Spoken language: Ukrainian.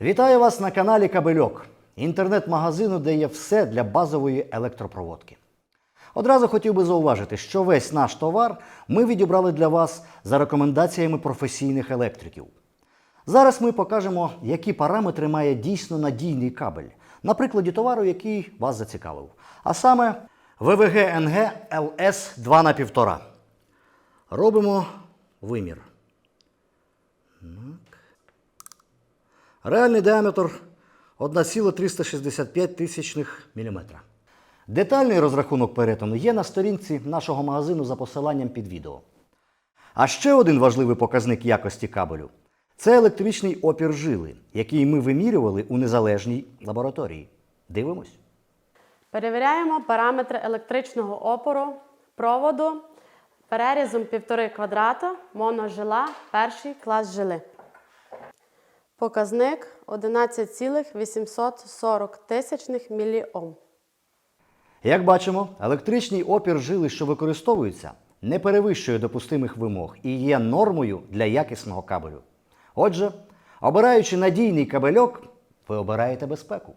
Вітаю вас на каналі Кабельок, інтернет-магазину, де є все для базової електропроводки. Одразу хотів би зауважити, що весь наш товар ми відібрали для вас за рекомендаціями професійних електриків. Зараз ми покажемо, які параметри має дійсно надійний кабель, на прикладі товару, який вас зацікавив. А саме ВВГ НГ ЛС 2 на 1,5. Робимо вимір. Реальний діаметр 1,365 тисячних міліметра. Детальний розрахунок перетину є на сторінці нашого магазину за посиланням під відео. А ще один важливий показник якості кабелю це електричний опір жили, який ми вимірювали у незалежній лабораторії. Дивимось. Перевіряємо параметри електричного опору проводу перерізом 1,5 квадрата моножила перший клас жили. Показник 11,840 тисячних міліом. Як бачимо, електричний опір жили, що використовується, не перевищує допустимих вимог і є нормою для якісного кабелю. Отже, обираючи надійний кабельок, ви обираєте безпеку.